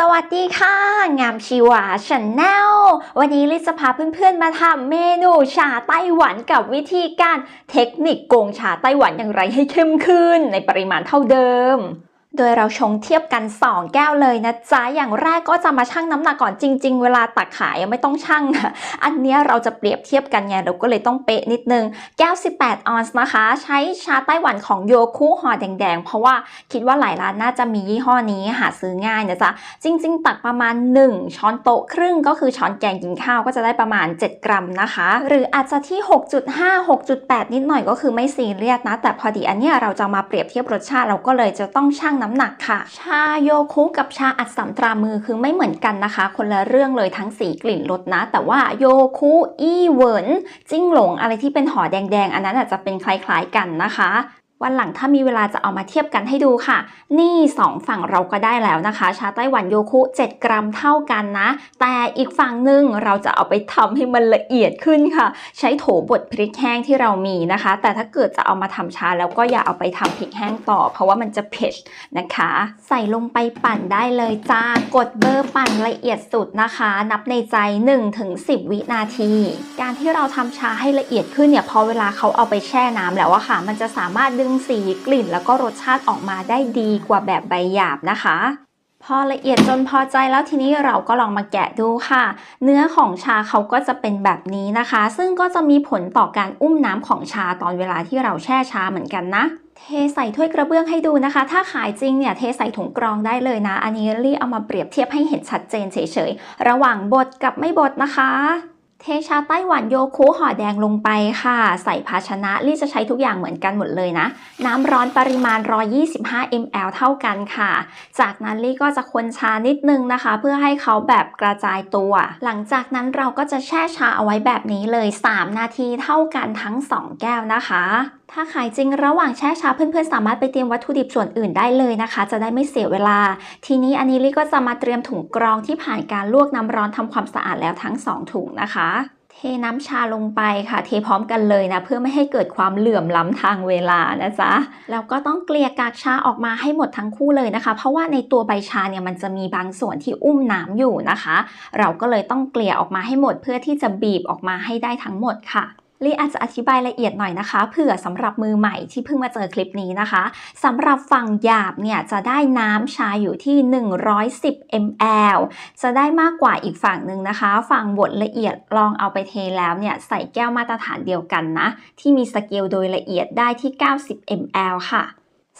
สวัสดีค่ะ งามชีวาชาแนลวันนี้ลิซจะพาเพื่อนๆมาทำเมนูชาไต้หวันกับวิธีการเทคนิคโกงชาไต้หวันอย่างไรให้เข้มขึ้นในปริมาณเท่าเดิม โดยเราชงเทียบกัน 2 แก้วเลยนะจ๊ะ อย่างแรกก็จะมาชั่งน้ำหนักก่อนจริง ๆ เวลาตักขายไม่ต้องชั่งนะ อันนี้เราจะเปรียบเทียบกันไงเราก็เลยต้องเป๊ะนิดนึง แก้ว 18 ออนซ์นะคะ ใช้ชาไต้หวันของโยคุห่อแดง ๆ เพราะว่าคิดว่าหลายร้านน่าจะมียี่ห้อนี้หาซื้อง่ายนะจ๊ะ จริง ๆ ตักประมาณ 1 ช้อนโต๊ะครึ่งก็คือช้อนแกงกินข้าวก็จะได้ประมาณ 7 กรัมนะคะ หรืออาจจะที่ 6.5 6.8 นิดหน่อยก็คือไม่ซีเรียสนะ แต่พอดีอันนี้เราจะมาเปรียบเทียบรสชาติเราก็เลยจะต้องชั่งน้ำหนักค่ะ ชาโยคุกับชาอัดสัมตรามือคือไม่เหมือนกันนะคะ คนละเรื่องเลยทั้งสีกลิ่นรสนะ แต่ว่าโยคุอีเหวินจิ้งหลงอะไรที่เป็นห่อแดงๆ อันนั้นอาจจะเป็นคล้ายๆกันนะคะ วันหลังถ้ามีเวลาจะเอามาเทียบกันให้ดูค่ะ นี่ 2 ฝั่งเราก็ได้แล้วนะคะ ชาไต้หวันโยคุ 7 กรัมเท่ากันนะ แต่อีกฝั่งหนึ่งเราจะเอาไปทำให้มันละเอียดขึ้นค่ะ ใช้โถบดพริกแห้งที่เรามีนะคะ แต่ถ้าเกิดจะเอามาทำชาแล้วก็อย่าเอาไปทำพริกแห้งต่อ เพราะว่ามันจะเผ็ดนะคะ ใส่ลงไปปั่นได้เลยจ้ากดเบอร์ปั่นละเอียดสุดนะคะ นับในใจ 1-10 วินาที การที่เราทำชาให้ละเอียดขึ้นเนี่ยพอเวลาเขาเอาไปแช่น้ำแล้วอะค่ะ มันจะสามารถดึงสีกลิ่นแล้วก็รสชาติออกมาได้ดีกว่าแบบใบหยาบนะคะ พอละเอียดจนพอใจแล้วทีนี้เราก็ลองมาแกะดูค่ะ เนื้อของชาเขาก็จะเป็นแบบนี้นะคะ ซึ่งก็จะมีผลต่อการอุ้มน้ำของชาตอนเวลาที่เราแช่ชาเหมือนกันนะเทใส่ถ้วยกระเบื้องให้ดูนะคะ ถ้าขายจริงเนี่ยเทใส่ถุงกรองได้เลยนะ อันนี้ลี่เอามาเปรียบเทียบให้เห็นชัดเจนเฉยๆ ระหว่างบดกับไม่บดนะคะ เทชาไต้หวันโยคุห่อแดงลงไปค่ะ ใส่ภาชนะลี่จะใช้ทุกอย่างเหมือนกันหมดเลยนะ น้ำร้อนปริมาณ 125 ml เท่ากันค่ะ จากนั้นลี่ก็จะคนชานิดนึงนะคะ เพื่อให้เขาแบบกระจายตัว หลังจากนั้นเราก็จะแช่ชาเอาไว้แบบนี้เลย 3 นาทีเท่ากันทั้ง 2 แก้วนะคะ ถ้าขายจริงระหว่างแช่ชาเพื่อนๆ สามารถไปเตรียมวัตถุดิบส่วนอื่นได้เลยนะคะ จะได้ไม่เสียเวลา ทีนี้อันนี้ลี่ก็จะมาเตรียมถุงกรองที่ผ่านการลวกน้ำร้อนทำความสะอาดแล้วทั้ง 2 ถุงนะคะเทน้ำชาลงไปค่ะ เทพร้อมกันเลยนะ เพื่อไม่ให้เกิดความเหลื่อมล้ำทางเวลานะจ๊ะ แล้วก็ต้องเกลี่ยกากชาออกมาให้หมดทั้งคู่เลยนะคะ เพราะว่าในตัวใบชาเนี่ยมันจะมีบางส่วนที่อุ้มน้ำอยู่นะคะ เราก็เลยต้องเกลี่ยออกมาให้หมดเพื่อที่จะบีบออกมาให้ได้ทั้งหมดค่ะ ลีอาจจะอธิบายละเอียดหน่อยนะคะ เผื่อสำหรับมือใหม่ที่เพิ่งมาเจอคลิปนี้นะคะสำหรับฝั่งหยาบเนี่ยจะได้น้ำชาอยู่ที่ 110 ml จะได้มากกว่าอีกฝั่งหนึ่งนะคะ ฝั่งบดละเอียดลองเอาไปเทแล้วเนี่ยใส่แก้วมาตรฐานเดียวกันนะ ที่มีสเกลโดยละเอียดได้ที่ 90 ml ค่ะ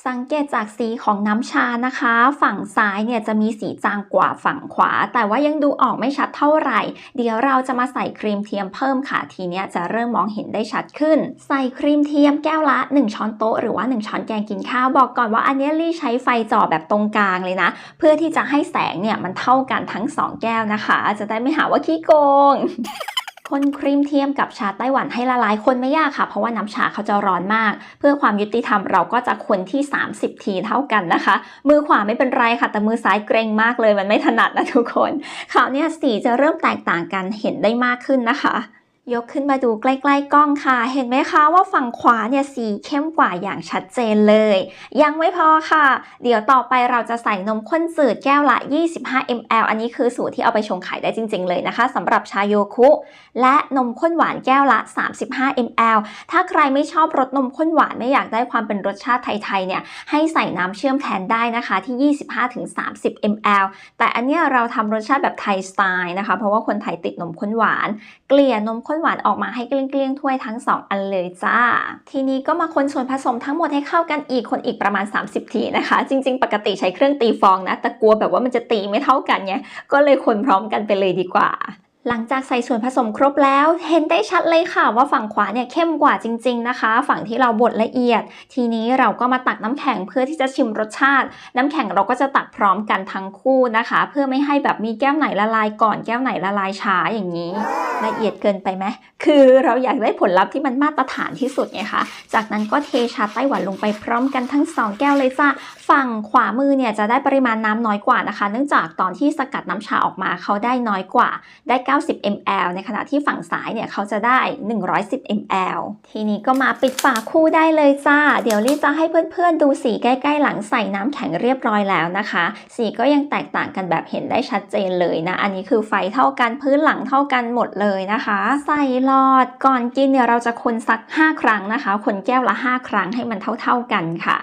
สังเกตจากสีของน้ำชานะคะ ฝั่งซ้ายเนี่ยจะมีสีจางกว่าฝั่งขวา แต่ว่ายังดูออกไม่ชัดเท่าไหร่ เดี๋ยวเราจะมาใส่ครีมเทียมเพิ่มค่ะ ทีเนี้ยจะเริ่มมองเห็นได้ชัดขึ้น ใส่ครีมเทียมแก้วละ 1 ช้อนโต๊ะหรือว่า 1 ช้อนแกงกินข้าวบอกก่อนว่าอันนี้ลี่ใช้ไฟจ่อแบบตรงกลางเลยนะ เพื่อที่จะให้แสงเนี่ยมันเท่ากันทั้ง 2 แก้วนะคะ จะได้ไม่หาว่าขี้โกง คนครีมเทียมกับชาไต้หวันให้ละลายคนไม่ยากค่ะ เพราะว่าน้ำชาเขาจะร้อนมาก เพื่อความยุติธรรมเราก็จะคนที่ 30 ทีเท่ากันนะคะ มือขวาไม่เป็นไรค่ะ แต่มือซ้ายเกรงมากเลยมันไม่ถนัดนะทุกคนคราวนี้สีจะเริ่มแตกต่างกันเห็นได้มากขึ้นนะคะ ยกขึ้นมาดูใกล้ๆกล้องค่ะ เห็นไหมคะว่าฝั่งขวาเนี่ยสีเข้มกว่าอย่างชัดเจนเลย ยังไม่พอค่ะ เดี๋ยวต่อไปเราจะใส่นมข้นจืดแก้วละ 25 ml อันนี้คือสูตรที่เอาไปชงขายได้จริง ๆ เลยนะคะสำหรับชาโยคุ และนมข้นหวานแก้วละ 35 ml ถ้าใครไม่ชอบรสนมข้นหวานไม่อยากได้ความเป็นรสชาติไทยๆเนี่ยให้ใส่น้ำเชื่อมแทนได้นะคะที่ 25-30 ml แต่อันเนี้ยเราทำรสชาติแบบไทยสไตล์นะคะ เพราะว่าคนไทยติดนมข้นหวาน เกลี่ยนมข้นหวานออกมาให้เกลี้ยงๆถ้วยทั้ง 2 อันเลยจ้า ทีนี้ก็มาคนส่วนผสมทั้งหมดให้เข้ากันอีกคนอีกประมาณ 30 ทีนะคะ จริง ๆ ปกติใช้เครื่องตีฟองนะ แต่กลัวแบบว่ามันจะตีไม่เท่ากันไงก็เลยคนพร้อมกันไปเลยดีกว่า หลังจากใส่ส่วนผสมครบแล้ว เห็นได้ชัดเลยค่ะว่าฝั่งขวาเนี่ยเข้มกว่าจริง ๆนะคะ ฝั่งที่เราบดละเอียด ทีนี้เราก็มาตักน้ำแข็งเพื่อที่จะชิมรสชาติ น้ำแข็งเราก็จะตักพร้อมกันทั้งคู่นะคะ เพื่อไม่ให้แบบมีแก้วไหนละลายก่อนแก้วไหนละลายช้าอย่างนี้ ละเอียดเกินไปไหมคือเราอยากได้ผลลัพธ์ที่มันมาตรฐานที่สุดไงคะจากนั้นก็เทชาไต้หวันลงไปพร้อมกันทั้งสองแก้วเลยจ้าฝั่งขวามือเนี่ยจะได้ปริมาณน้ำน้อยกว่านะคะ เนื่องจากตอนที่สกัดน้ำชาออกมาเขาได้น้อยกว่าได้ 90 ml ในขณะที่ฝั่งซ้ายเนี่ยเขาจะได้ 110 ml ทีนี้ก็มาปิดฝาคู่ได้เลยจ้า เดี๋ยวลี่จะให้เพื่อนๆดูสีใกล้ๆหลังใส่น้ำแข็งเรียบร้อยแล้วนะคะ สีก็ยังแตกต่างกันแบบเห็นได้ชัดเจนเลยนะ อันนี้คือไฟเท่ากันพื้นหลังเท่ากันหมดเลยนะคะ ใส่หลอดก่อนกินเนี่ยเราจะคนสัก 5 ครั้งนะคะ คนแก้วละ 5 ครั้งให้มันเท่า ๆกันค่ะ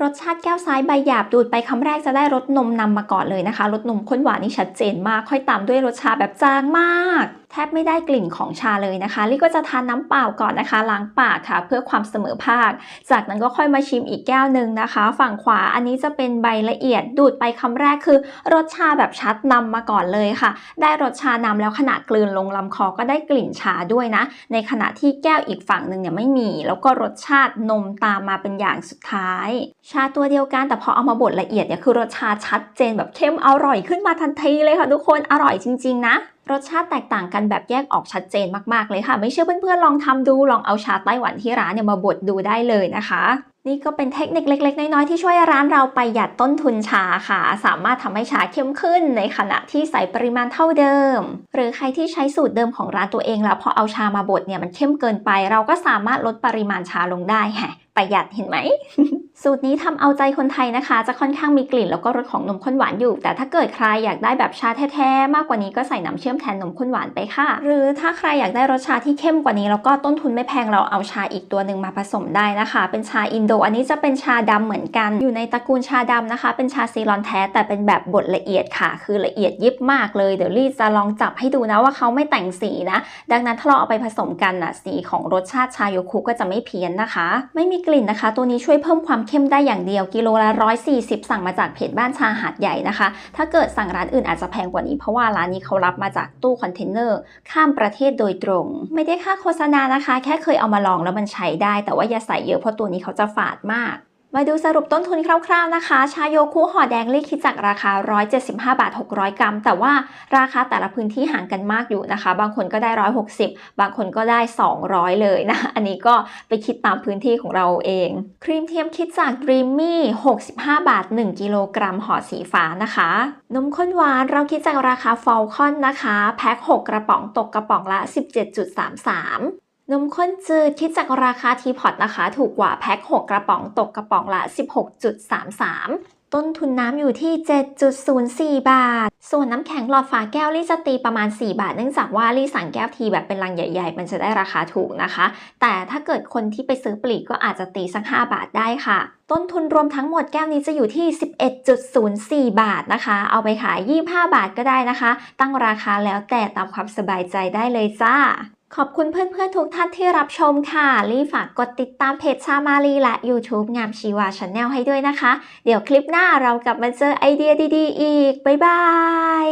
รสชาติแก้วซ้ายใบหยาบดูดไปคำแรกจะได้รสนมนำมาก่อนเลยนะคะ รสนมข้นหวานนี่ชัดเจนมาก ค่อยตามด้วยรสชาแบบจางมาก แทบไม่ได้กลิ่นของชาเลยนะคะลี่ก็จะทานน้ำเปล่าก่อนนะคะ ล้างปากค่ะ เพื่อความเสมอภาค จากนั้นก็ค่อยมาชิมอีกแก้วหนึ่งนะคะ ฝั่งขวาอันนี้จะเป็นใบละเอียดดูดไปคำแรกคือ รสชาแบบชัดนำมาก่อนเลยค่ะ ได้รสชานำแล้วขณะกลืนลงลำคอก็ได้กลิ่นชาด้วยนะ ในขณะที่แก้วอีกฝั่งหนึ่งเนี่ยไม่มี แล้วก็รสชาตินมตามมาเป็นอย่างสุดท้าย ชาตัวเดียวกันแต่พอเอามาบดละเอียดเนี่ยคือรสชาติชัดเจนแบบเข้มอร่อยขึ้นมาทันทีเลยค่ะทุกคนอร่อยจริง ๆ นะ รสชาติแตกต่างกันแบบแยกออกชัดเจนมากๆเลยค่ะ ไม่เชื่อเพื่อนๆลองทำดูลองเอาชาไต้หวันที่ร้านเนี่ยมาบดดูได้เลยนะคะนี่ก็เป็นเทคนิคเล็ก ๆ น้อย ๆ ที่ช่วยร้านเราประหยัดต้นทุนชาค่ะ สามารถทำให้ชาเข้มขึ้นในขณะที่ใส่ปริมาณเท่าเดิม หรือใครที่ใช้สูตรเดิมของร้านตัวเองแล้วพอเอาชามาบดเนี่ยมันเข้มเกินไป เราก็สามารถลดปริมาณชาลงได้แฮะประหยัดเห็นไหม สูตรนี้ทำเอาใจคนไทยนะคะ จะค่อนข้างมีกลิ่นแล้วก็รสของนมข้นหวานอยู่ แต่ถ้าเกิดใครอยากได้แบบชาแท้ๆมากกว่านี้ก็ใส่น้ำเชื่อมแทนนมข้นหวานไปค่ะ หรือถ้าใครอยากได้รสชาที่เข้มกว่านี้แล้วก็ต้นทุนไม่แพงเราเอาชาอีกตัวหนึ่งมาผสมได้นะคะ เป็นชาอินโด อันนี้จะเป็นชาดำเหมือนกัน อยู่ในตระกูลชาดำนะคะ เป็นชาซีรอนแท้แต่เป็นแบบบดละเอียดค่ะ คือละเอียดยิบมากเลยเดี๋ยวลี่จะลองจับให้ดูนะว่าเขาไม่แต่งสีนะ ดังนั้นถ้าเราเอาไปผสมกันนะสีของรสชาติชาโยคุก็จะไม่เพี้ยนนะคะ ไม่มีกลิ่นนะคะ ตัวนี้ช่วยเพิ่มความเข้มได้อย่างเดียวกิโลละ 140 สั่งมาจากเพจบ้านชาหาดใหญ่นะคะ ถ้าเกิดสั่งร้านอื่นอาจจะแพงกว่านี้เพราะว่าร้านนี้เขารับมาจากตู้คอนเทนเนอร์ข้ามประเทศโดยตรง ไม่ได้ค่าโฆษณานะคะ แค่เคยเอามาลองแล้วมันใช้ได้ แต่ว่าอย่าใส่เยอะเพราะตัวนี้เขาจะฝาดมาก มาดูสรุปต้นทุนคร่าวๆนะคะ ชาโยคุห่อแดงเลี่คิดจากราคา 175 บาท 600 กรัม แต่ว่าราคาแต่ละพื้นที่ห่างกันมากอยู่นะคะ บางคนก็ได้ 160 บางคนก็ได้ 200 เลยนะ อันนี้ก็ไปคิดตามพื้นที่ของเราเอง ครีมเทียมคิดจาก Dreamy 65 บาท 1 กิโลกรัมห่อสีฟ้านะคะ นมข้นหวานเราคิดจากราคา f a l c o n นะคะ แพ็ค 6 กระป๋องตกกระป๋องละ 17.33 นมข้นจืดคิดจากราคาทีพอตนะคะ ถูกกว่าแพ็ค6กระป๋องตกกระป๋องละ 16.33 ต้นทุนน้ำอยู่ที่ 7.04 บาท ส่วนน้ำแข็งหลอดฝาแก้วลี่จะตีประมาณ 4 บาท เนื่องจากว่าลี่สั่งแก้วทีแบบเป็นลังใหญ่ ๆ มันจะได้ราคาถูกนะคะ แต่ถ้าเกิดคนที่ไปซื้อปลีกก็อาจจะตีสัก 5 บาทได้ค่ะ ต้นทุนรวมทั้งหมดแก้วนี้จะอยู่ที่ 11.04 บาทนะคะ เอาไปขาย 25 บาทก็ได้นะคะ ตั้งราคาแล้วแต่ตามความสบายใจได้เลยจ้า ขอบคุณเพื่อนๆทุกท่านที่รับชมค่ะ รีฝากกดติดตามเพจชามาลีและ YouTube งามชีวาชาแนลให้ด้วยนะคะ เดี๋ยวคลิปหน้าเรากลับมาเจอไอเดียดีๆ อีก บ๊ายบาย